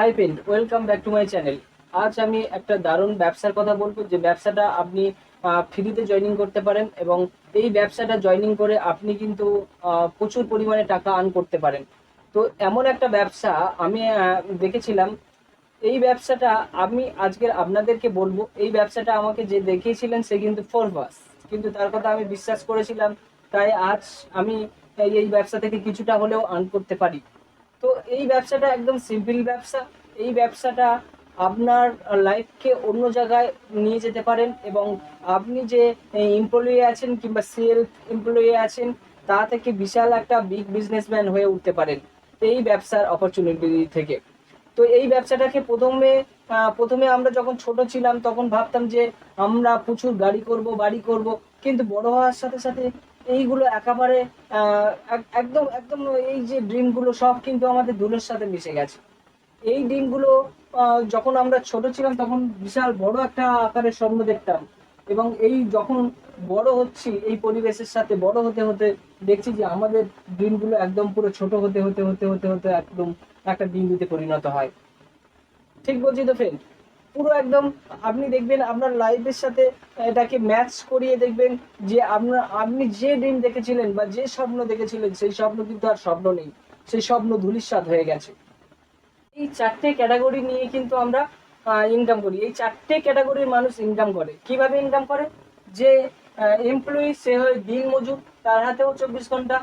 Hi friend welcome back to my channel আজ আমি একটা দারুণ ব্যবসার কথা বলব যে ব্যবসাটা আপনি ফ্রিতে জয়েনিং করতে পারেন এবং এই ব্যবসাটা জয়েনিং করে আপনি কিন্তু প্রচুর পরিমাণে টাকা আর্ন করতে পারেন। তো এমন একটা ব্যবসা আমি দেখেছিলাম। এই ব্যবসাটা আমি আজকে আপনাদেরকে বলব, এই ব্যবসাটা আমাকে যে দেখিয়েছিলেন সে কিন্তু ফোর বাস কিন্তু তার কথা আমি বিশ্বাস করেছিলাম, তাই আজ আমি এই ব্যবসা থেকে কিছুটা হলেও আর্ন করতে পারি। তো এই ব্যবসাটা একদম সিম্পল ব্যবসা। এই ব্যবসাটা আপনার লাইফকে অন্য জায়গায় নিয়ে যেতে পারেন এবং আপনি যে এমপ্লয়ি আছেন কিংবা সেলফ এমপ্লয়ি আছেন, তা থেকে বিশাল একটা বিগ বিজনেসম্যান হয়ে উঠতে পারেন এই ব্যবসার অপরচুনিটি থেকে। তো এই ব্যবসাটাকে প্রথমে প্রথমে আমরা যখন ছোট ছিলাম তখন ভাবতাম যে আমরা প্রচুর গাড়ি করব, বাড়ি করব, কিন্তু বড় হওয়ার সাথে সাথে এইগুলো একেবারে এক- একদম একদম এই যে ড্রিমগুলো সব কিন্তু আমাদের ধুলোর সাথে মিশে গেছে। এই ড্রিমগুলো যখন আমরা ছোট ছিলাম তখন বিশাল বড় একটা আকারের স্বপ্ন দেখতাম। এবং এই যখন বড় হচ্ছি, এই পরিবেশের সাথে বড় হতে হতে দেখছি যে আমাদের ড্রিমগুলো একদম পুরো ছোট হতে হতে হতে হতে হতে একদম একটা বিন্দুতে পরিণত হয়। ঠিক বলছি তো ফ্রেন্ড পুরো একদম আপনি দেখবেন আপনার লাইফের সাথে এটাকে ম্যাচ করিয়ে দেখবেন যে আপনার, আপনি যে ড্রিম দেখেছিলেন বা যে স্বপ্ন দেখেছিলেন, সেই স্বপ্ন কিন্তু আর স্বপ্ন নেই। সেই স্বপ্ন ধুলিস্বাদ হয়ে গেছে। এই চারটে ক্যাটাগরি নিয়ে কিন্তু আমরা ইনকাম করি। এই চারটে ক্যাটাগরির মানুষ ইনকাম করে। কীভাবে ইনকাম করে? যে এমপ্লয়ি সে হয় দিন মজুর, তার হাতেও চব্বিশ ঘণ্টা।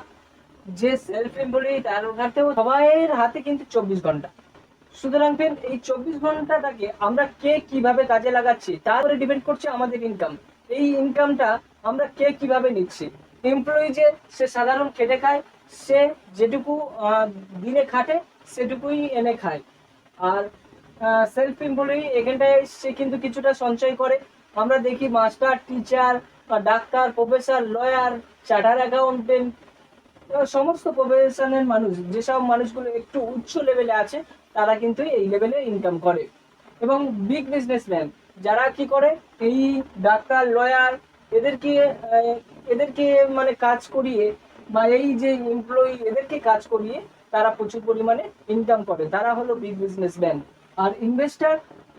যে সেলফ এমপ্লয়ি তার হাতেও সবাইয়ের হাতে কিন্তু চব্বিশ ঘণ্টা। সুতরাং ফ্রেন্ড এই চব্বিশ ঘন্টাটাকে আমরা কে কীভাবে কাজে লাগাচ্ছি, তার উপরে ডিপেন্ড করছে আমাদের ইনকাম এই ইনকামটা আমরা কে কীভাবে নিচ্ছি? এমপ্লয়ি যে, সে সাধারণ খেটে খায়, সে যেটুকু দিনে খাটে, সেটুকুই এনে খায়। আর সেলফ এমপ্লয়ি এখানটায় সে কিন্তু কিছুটা সঞ্চয় করে। আমরা দেখি মাস্টার টিচার ডাক্তার প্রফেসর লয়ার চার্টার অ্যাকাউন্টেন্ট সমস্ত প্রফেশনের মানুষ, যেসব মানুষগুলো একটু উচ্চ লেভেলে আছে, তারা কিন্তু এই লেভেলে ইনকাম করে। এবং বিগ বিজনেসম্যান যারা কি করে? এই ডাক্তার লয়ার এদেরকে এদেরকে মানে কাজ করিয়ে বা এই যে এমপ্লয়ি এদেরকে কাজ করিয়ে তারা প্রচুর পরিমাণে ইনকাম করে। তারা হলো বিগ বিজনেসম্যান আর ইনভেস্টার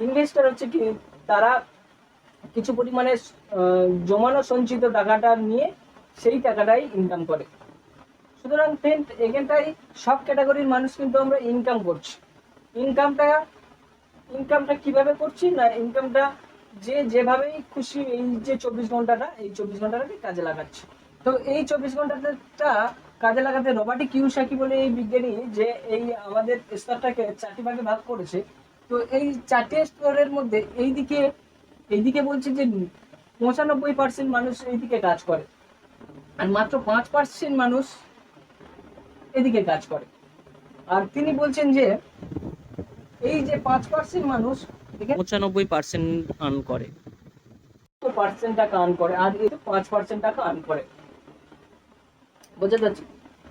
ইনভেস্টার হচ্ছে কি? তারা কিছু পরিমাণে জমানো সঞ্চিত টাকাটা নিয়ে সেই টাকাটাই ইনকাম করে। সুতরাং ফ্রেন্ড এখানটাই সব ক্যাটাগরির মানুষ কিন্তু আমরা ইনকাম করছি। ইনকামটা ইনকামটা কীভাবে করছি? না ইনকামটা যে যেভাবেই খুশি এই যে চব্বিশ ঘন্টাটা, এই চব্বিশ ঘন্টাটাকে কাজে লাগাচ্ছে। তো এই চব্বিশ ঘন্টাটা কাজে লাগাতে রবার্টি কিউসাকি বলে এই বিজ্ঞানী যে এই আমাদের স্তরটাকে চারটি ভাগে ভাগ করেছে। তো এই চারটি স্তরের মধ্যে এই দিকে এইদিকে বলছে যে পঁচানব্বই পার্সেন্ট মানুষ এইদিকে কাজ করে। আর মাত্র পাঁচ পার্সেন্ট মানুষ এদিকে কাজ করে। আর তিনি বলছেন যে এই যে পাঁচ পার্সেন্ট মানুষ পঁচানব্বই পার্সেন্ট আর্ন করে। পার্সেন্ট টাকা আর্ন করে আর এই পাঁচ পার্সেন্ট টাকা আর্ন করে। বোঝা যাচ্ছে?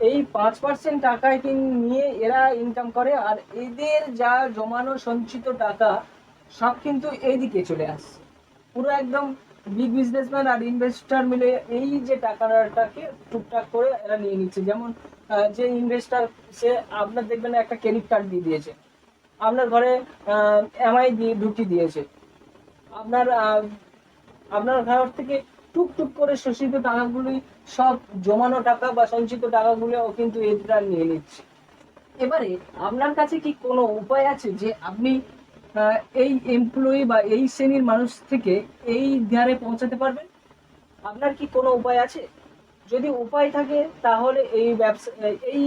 এই পাঁচ পার্সেন্ট টাকায় নিয়ে এরা ইনকাম করে আর এদের যা জমানো সঞ্চিত টাকা সব কিন্তু এইদিকে চলে আসছে। পুরো একদম বিগ বিজনেসম্যান আর ইনভেস্টার মিলে এই যে টাকাটাকে টুকটাক করে এরা নিয়ে নিচ্ছে। যেমন যে ইনভেস্টার সে আপনার দেখবেন একটা ক্রেডিট কার্ড দিয়ে দিয়েছে। আপনার ঘরে এমআই দিয়ে, ঢুকিয়ে দিয়েছে। আপনার আপনার ঘর থেকে টুক টুক করে শোষিত টাকাগুলি, সব জমানো টাকা বা সঞ্চিত টাকাগুলো কিন্তু এরা নিয়ে নিচ্ছে। এবারে আপনার কাছে কি কোনো উপায় আছে যে আপনি এই এমপ্লয়ি বা এই শ্রেণির মানুষ থেকে এই ধারে পৌঁছাতে পারবেন? আপনার কি কোনো উপায় আছে? যদি উপায় থাকে, তাহলে এই ব্যবসা, এই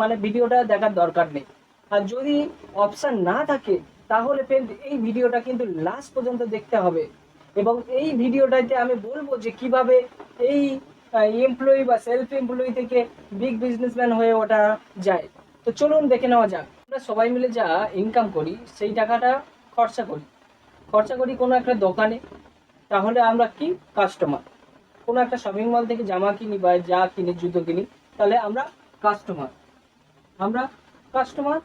মানে ভিডিওটা দেখার দরকার নেই। আর যদি অপশান না থাকে, তাহলে friend, এই ভিডিওটা কিন্তু লাস্ট পর্যন্ত দেখতে হবে। এবং এই ভিডিওটাতে আমি বলব যে কীভাবে এই এমপ্লয়ি বা সেলফ এমপ্লয়ি থেকে বিগ বিজনেসম্যান হয়ে ওঠা যায়। তো চলুন দেখে নেওয়া যাক। আমরা সবাই মিলে যা ইনকাম করি, সেই টাকাটা খরচা করি। খরচা করি কোনো একটা দোকানে, তাহলে আমরা কি? কাস্টমার কোনো একটা শপিং মল থেকে জামা কিনি বা যা কিনি, জুতো কিনি, তাহলে আমরা কাস্টমার আমরা কাস্টমার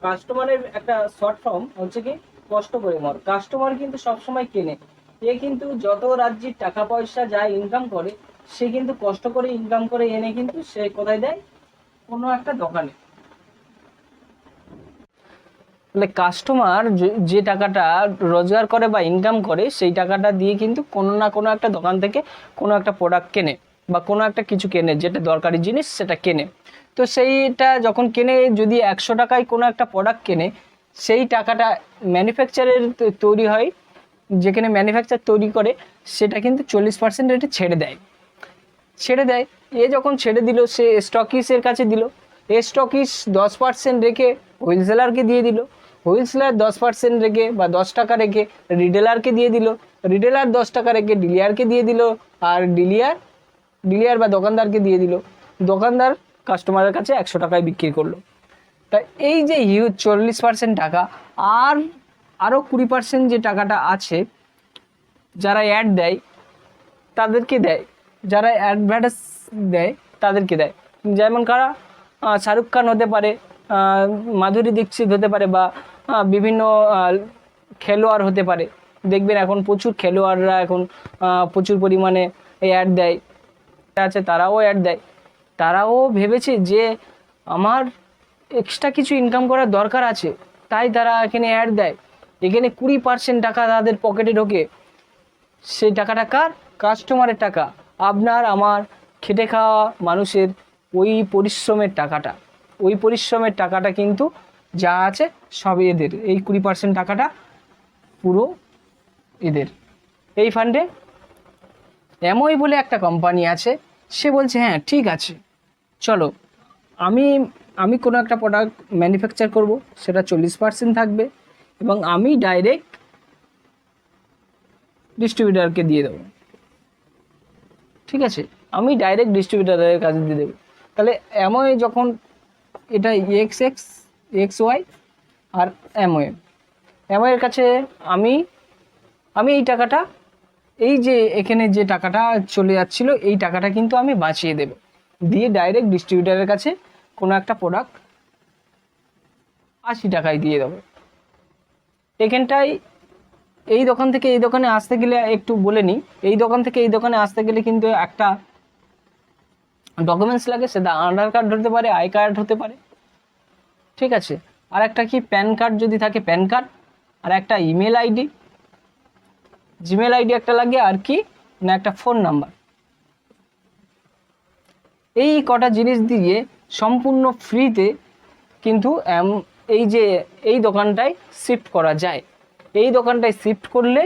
কাস্টমারের একটা শর্ট ফর্ম হচ্ছে কি? কষ্ট করে মর কাস্টমার কিন্তু সবসময় কেনে। এ কিন্তু যত রাজ্যের টাকা পয়সা যা ইনকাম করে, সে কিন্তু কষ্ট করে ইনকাম করে এনে কিন্তু সে কোথায় দেয়? কোনো একটা দোকানে। তাহলে কাস্টমার যে টাকাটা রোজগার করে বা ইনকাম করে, সেই টাকাটা দিয়ে কিন্তু কোনো না কোনো একটা দোকান থেকে কোনো একটা প্রোডাক্ট কেনে বা কোনো একটা কিছু কেনে, যেটা দরকারি জিনিস সেটা কেনে। তো সেইটা যখন কেনে, যদি একশো টাকায় কোনো একটা প্রোডাক্ট কেনে, সেই টাকাটা ম্যানুফ্যাকচারের তৈরি হয়, যেখানে ম্যানুফ্যাকচার তৈরি করে, সেটা কিন্তু চল্লিশ পার্সেন্ট রেটে ছেড়ে দেয়। ছেড়ে দেয়। এ যখন ছেড়ে দিল, সে স্টকিসের কাছে দিল। এ স্টকিস দশ পার্সেন্ট রেখে হোলসেলারকে দিয়ে দিল। হোলসেলার দশ পার্সেন্ট রেখে বা দশ টাকা রেখে রিটেলারকে দিয়ে দিল। রিটেলার দশ টাকা রেখে ডিলিয়ারকে দিয়ে দিল আর ডিলিয়ার ডিলিয়ার বা দোকানদারকে দিয়ে দিল। দোকানদার কাস্টমারের কাছে একশো টাকায় বিক্রি করল। তা এই যে হিউজ চল্লিশ পার্সেন্ট টাকা আর আরও কুড়ি পার্সেন্ট যে টাকাটা আছে, যারা অ্যাড দেয়, তাদেরকে দেয়। যারা অ্যাডভার্টাইজ দেয়, তাদেরকে দেয়। যেমন কারা শাহরুখ খান হতে পারে মাধুরী দীক্ষিত হতে পারে বা বিভিন্ন খেলোয়াড় হতে পারে। দেখবেন এখন প্রচুর খেলোয়াড়রা এখন প্রচুর পরিমাণে অ্যাড দেয়। আছে তারাও অ্যাড দেয়। তারাও ভেবেছে যে আমার এক্সট্রা কিছু ইনকাম করার দরকার আছে, তাই তারা এখানে অ্যাড দেয়। এখানে কুড়ি পার্সেন্ট টাকা তাদের পকেটে ঢোকে। সেই টাকাটা কার? কাস্টমারের টাকা। আপনার, আমার খেটে খাওয়া মানুষের ওই পরিশ্রমের টাকাটা। ওই পরিশ্রমের টাকাটা কিন্তু যা আছে সব এদের। এই কুড়ি পার্সেন্ট টাকাটা পুরো এদের। এই ফান্ডে এমওই বলে একটা কোম্পানি আছে, সে বলছে হ্যাঁ ঠিক আছে। চলো, আমি আমি কোনো একটা প্রোডাক্ট ম্যানুফ্যাকচার করব, সেটা চল্লিশ পার্সেন্ট থাকবে এবং আমি ডাইরেক্ট ডিস্ট্রিবিউটারকে দিয়ে দেবো। ঠিক আছে? আমি ডাইরেক্ট ডিস্ট্রিবিউটারের কাছে দিয়ে দেবো। তাহলে এমওয়ে যখন এটা এক্স এক্স এক্স ওয়াই আর এমওয়ে এমওয়ের কাছে আমি আমি এই টাকাটা, এই যে এখানে যে টাকাটা চলে যাচ্ছিল, এই টাকাটা কিন্তু আমি বাঁচিয়ে দেব। দিয়ে ডাইরেক্ট ডিস্ট্রিবিউটারের কাছে কোনো একটা প্রোডাক্ট আশি টাকায় দিয়ে দেবো। এখানটায়, এই দোকান থেকে এই দোকানে আসতে গেলে একটু বলে নিই, এই দোকান থেকে এই দোকানে আসতে গেলে কিন্তু একটা ডকুমেন্টস লাগে, সেটা আধার কার্ড হতে পারে আই কার্ড হতে পারে ঠিক আছে? আর একটা কি প্যান কার্ড যদি থাকে, প্যান কার্ড, আর একটা ইমেল আইডি। জিমেল আইডি একটা লাগে আর কি, না একটা ফোন নাম্বার। এই কটা জিনিস দিয়ে সম্পূর্ণ ফ্রিতে কিন্তু এই যে, এই দোকানটায় শিফট করা যায়। এই দোকানটায় শিফট করলে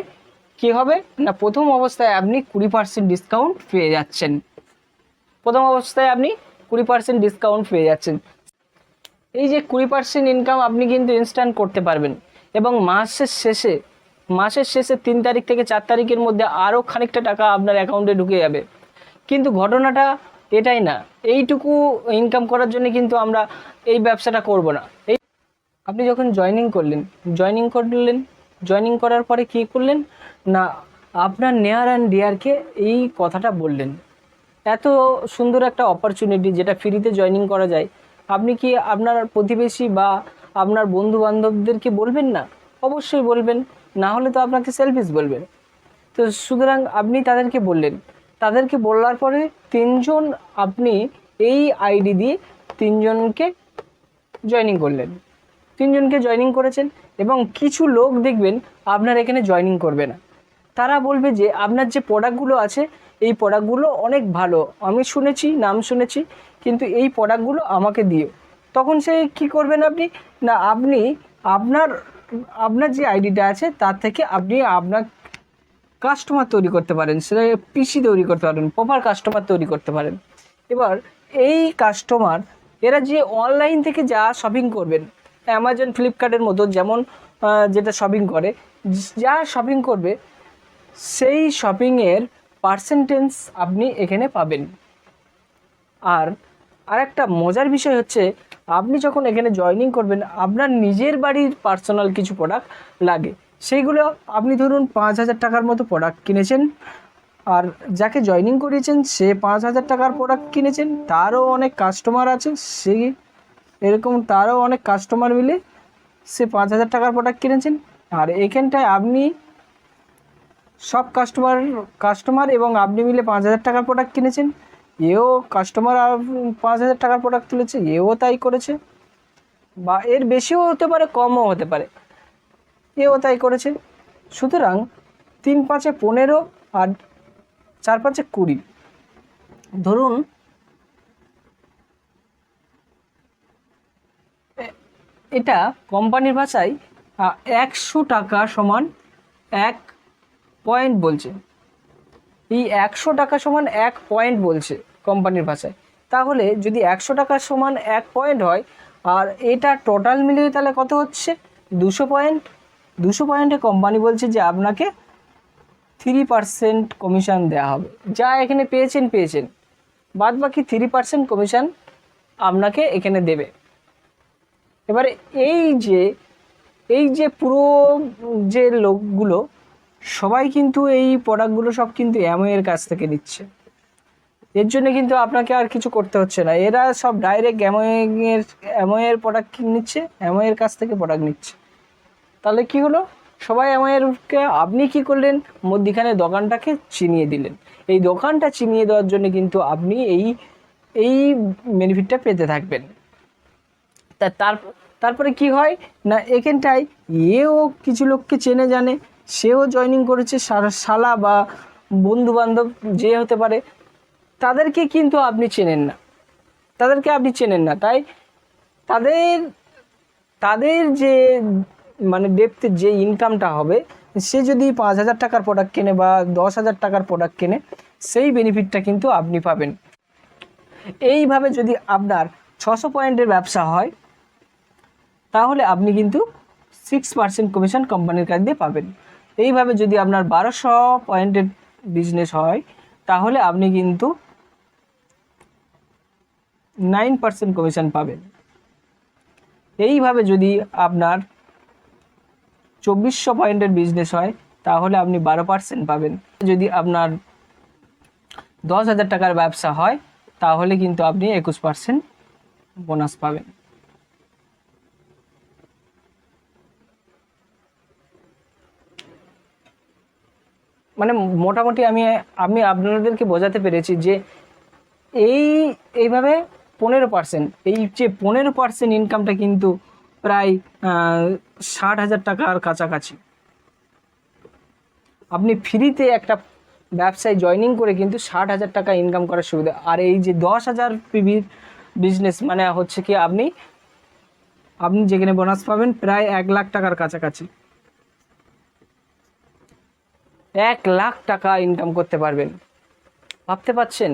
কি হবে? না, প্রথম অবস্থায় আপনি কুড়ি পার্সেন্ট ডিসকাউন্ট পেয়ে যাচ্ছেন। প্রথম অবস্থায় আপনি কুড়ি পার্সেন্ট ডিসকাউন্ট পেয়ে যাচ্ছেন। এই যে কুড়ি পার্সেন্ট ইনকাম আপনি কিন্তু ইনস্ট্যান্ট করতে পারবেন। এবং মাসের শেষে মাসের শেষে তিন তারিখ থেকে চার তারিখের মধ্যে আরও খানিকটা টাকা আপনার অ্যাকাউন্টে ঢুকে যাবে। কিন্তু ঘটনাটা এটাই না। এইটুকু ইনকাম করার জন্য কিন্তু আমরা এই ব্যবসাটা করব না। এই আপনি যখন জয়েনিং করলেন জয়েনিং করলেন জয়েনিং করার পরে কী করলেন? না, আপনার নেয়ার অ্যান্ড ডিয়ারকে এই কথাটা বললেন। এত সুন্দর একটা অপরচুনিটি যেটা ফ্রিতে জয়েনিং করা যায় আপনি কি আপনার প্রতিবেশী বা আপনার বন্ধু বান্ধবদেরকে বলবেন না? অবশ্যই বলবেন, না হলে তো আপনাকে সেলফিস বলবেন তো সুতরাং আপনি তাদেরকে বললেন। তাদেরকে বলার পরে তিনজন আপনি এই আইডি দিয়ে তিনজনকে জয়েনিং করলেন। তিনজনকে জয়েনিং করেছেন এবং কিছু লোক দেখবেন আপনার এখানে জয়েনিং করবে না। তারা বলবে যে, আপনার যে প্রোডাক্টগুলো আছে, এই প্রোডাক্টগুলো অনেক ভালো। আমি শুনেছি, নাম শুনেছি কিন্তু এই প্রোডাক্টগুলো আমাকে দিও। তখন সে কি করবেন আপনি? না, আপনি আপনার আপনার যে আইডিটা আছে, তার থেকে আপনি আপনার কাস্টমার তৈরি করতে পারেন। সেটা পিসি তৈরি করতে পারেন প্রপার কাস্টমার তৈরি করতে পারেন। এবার এই কাস্টমার এরা যে অনলাইন থেকে যা শপিং করবেন অ্যামাজন ফ্লিপকার্টের মতো যেমন যেটা শপিং করে, যা শপিং করবে, সেই শপিংয়ের পার্সেন্টেজ আপনি এখানে পাবেন। আর আরেকটা মজার বিষয় হচ্ছে, আপনি যখন এখানে জয়েনিং করবেন, আপনার নিজের বাড়ির পার্সোনাল কিছু প্রোডাক্ট লাগে। সেইগুলো আপনি ধরুন পাঁচ হাজার টাকার মতো প্রোডাক্ট কিনেছেন, আর যাকে জয়েনিং করিয়েছেন, সে পাঁচ হাজার টাকার প্রোডাক্ট কিনেছেন, তারও অনেক কাস্টমার আছে, সে এরকম তারও অনেক কাস্টমার মিলে সে পাঁচ হাজার টাকার প্রোডাক্ট কিনেছেন। আর এখানটায় আপনি সব কাস্টমার কাস্টমার এবং আপনি মিলে পাঁচ হাজার টাকার প্রোডাক্ট কিনেছেন। এও কাস্টমার পাঁচ হাজার টাকার প্রোডাক্ট তুলেছে, এও তাই করেছে। বা এর বেশিও হতে পারে, কমও হতে পারে। এও তাই করেছে। সুতরাং তিন পাঁচে পনেরো আর চার পাঁচে কুড়ি। ধরুন, এটা কোম্পানির ভাষায় একশো টাকা সমান এক পয়েন্ট বলছে। এই একশো টাকা সমান এক পয়েন্ট বলছে কোম্পানির ভাষায়। তাহলে যদি একশো টাকা সমান এক পয়েন্ট হয়, আর এটা টোটাল মিলিয়ে তাহলে কত হচ্ছে? দুশো পয়েন্ট দুশো পয়েন্টে কোম্পানি বলছে যে আপনাকে থ্রি পার্সেন্ট কমিশন দেওয়া হবে। যা এখানে পেয়েছেন পেয়েছেন। বাদ বাকি থ্রি পার্সেন্ট কমিশন আপনাকে এখানে দেবে। এবারে এই যে এই যে পুরো যে লোকগুলো সবাই কিন্তু এই প্রোডাক্টগুলো সব কিন্তু অ্যামোয়ের কাছ থেকে নিচ্ছে। এর জন্য কিন্তু আপনাকে আর কিছু করতে হচ্ছে না। এরা সব ডাইরেক্ট অ্যামোয়ের অ্যামোয়ের প্রোডাক্ট নিচ্ছে? অ্যামোয়ের কাছ থেকে প্রোডাক্ট নিচ্ছে। তাহলে কি হলো? সবাই অ্যামোয়েরকে আপনি কি করলেন? মধ্যিখানে দোকানটাকে চিনিয়ে দিলেন। এই দোকানটা চিনিয়ে দেওয়ার জন্য কিন্তু আপনি এই এই বেনিফিটটা পেতে থাকবেন। তা তার, তারপরে কি হয়? না, এখানটায় এও কিছু লোককে চেনে জানে। সেও জয়নিং করেছে শালা বা বন্ধু বান্ধব যে হতে পারে, তাদেরকে কিন্তু আপনি চেনেন না। তাদেরকে আপনি চেনেন না। তাই তাদের তাদের যে মানে ডেপথের যে ইনকামটা হবে, সে যদি পাঁচ হাজার টাকার প্রোডাক্ট কেনে বা দশ হাজার টাকার প্রোডাক্ট কেনে, সেই বেনিফিটটা কিন্তু আপনি পাবেন। এইভাবে যদি আপনার ছশো পয়েন্টের ব্যবসা হয়, তাহলে আপনি কিন্তু সিক্স পার্সেন্ট কমিশন কোম্পানির কাছ দিয়ে পাবেন। এইভাবে যদি আপনার বারোশো পয়েন্টের বিজনেস হয়, তাহলে আপনি কিন্তু নাইন পার্সেন্ট কমিশন পাবেন। এইভাবে যদি আপনার চব্বিশশো পয়েন্টের বিজনেস হয়, তাহলে আপনি বারো পার্সেন্ট পাবেন। যদি আপনার দশ হাজার টাকার ব্যবসা হয়, তাহলে কিন্তু আপনি একুশ পার্সেন্ট বোনাস পাবেন। মানে মোটামুটি আমি আমি আপনাদেরকে বোঝাতে পেরেছি যে এই, এইভাবে পনেরো পার্সেন্ট এই যে পনেরো পার্সেন্ট ইনকামটা কিন্তু প্রায় ষাট হাজার টাকার কাছাকাছি। আপনি ফ্রিতে একটা ব্যবসায় জয়েনিং করে কিন্তু ষাট হাজার টাকা ইনকাম করার সুবিধা, আর এই যে দশ হাজার পিভির বিজনেস মানে হচ্ছে কি আপনি আপনি যেখানে বোনাস পাবেন প্রায় এক লাখ টাকার কাছাকাছি। এক লাখ টাকা ইনকাম করতে পারবেন। ভাবতে পাচ্ছেন?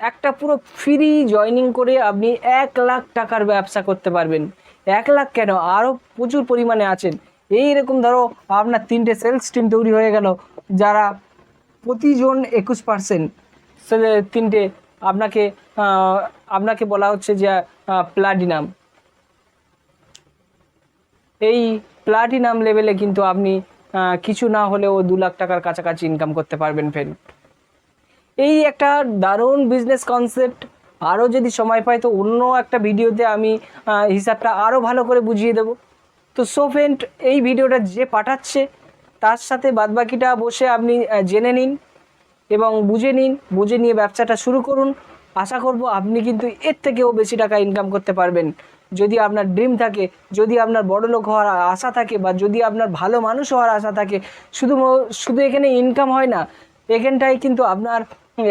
একটা পুরো ফ্রি জয়নিং করে আপনি এক লাখ টাকার ব্যবসা করতে পারবেন। এক লাখ কেন? আরও প্রচুর পরিমাণে আছেন। এই রকম ধরো আপনার তিনটে সেলস টিম তৈরি হয়ে গেল, যারা প্রতিজন একুশ পার্সেন্ট তিনটে আপনাকে আপনাকে বলা হচ্ছে যে প্লাটিনাম এই প্লাটিনাম লেভেলে কিন্তু আপনি কিছু না হলেও দু লাখ টাকার কাছাকাছি ইনকাম করতে পারবেন ফ্রেন্ড এই একটা দারুণ বিজনেস কনসেপ্ট আরও যদি সময় পাই তো অন্য একটা ভিডিওতে আমি হিসাবটা আরও ভালো করে বুঝিয়ে দেবো। তো সো ফ্রেন্ড এই ভিডিওটা যে পাঠাচ্ছে, তার সাথে বাদবাকিটা বসে আপনি জেনে নিন এবং বুঝে নিন, বুঝে নিয়ে ব্যবসাটা শুরু করুন। আশা করব আপনি কিন্তু এর থেকেও বেশি টাকা ইনকাম করতে পারবেন। যদি আপনার ড্রিম থাকে, যদি আপনার বড় লোক হওয়ার আশা থাকে বা যদি আপনার ভালো মানুষ হওয়ার আশা থাকে, শুধু শুধু এখানে ইনকাম হয় না, এখানটায় কিন্তু আপনার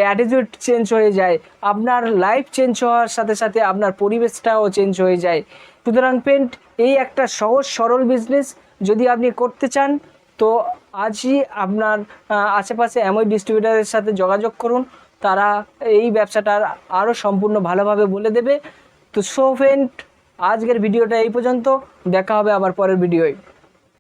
অ্যাটিটিউড চেঞ্জ হয়ে যায়, আপনার লাইফ চেঞ্জ হওয়ার সাথে সাথে আপনার পরিবেশটাও চেঞ্জ হয়ে যায়। সুতরাং পেন্ট এই একটা সহজ, সরল বিজনেস যদি আপনি করতে চান, তো আজই আপনার আশেপাশে এমন ডিস্ট্রিবিউটারের সাথে যোগাযোগ করুন, তারা এই ব্যবসাটার আরও সম্পূর্ণ ভালোভাবে বলে দেবে। তো সো ফ্রেন্ড আজকের ভিডিওটা এই পর্যন্ত। দেখা হবে আবার পরের ভিডিওয়।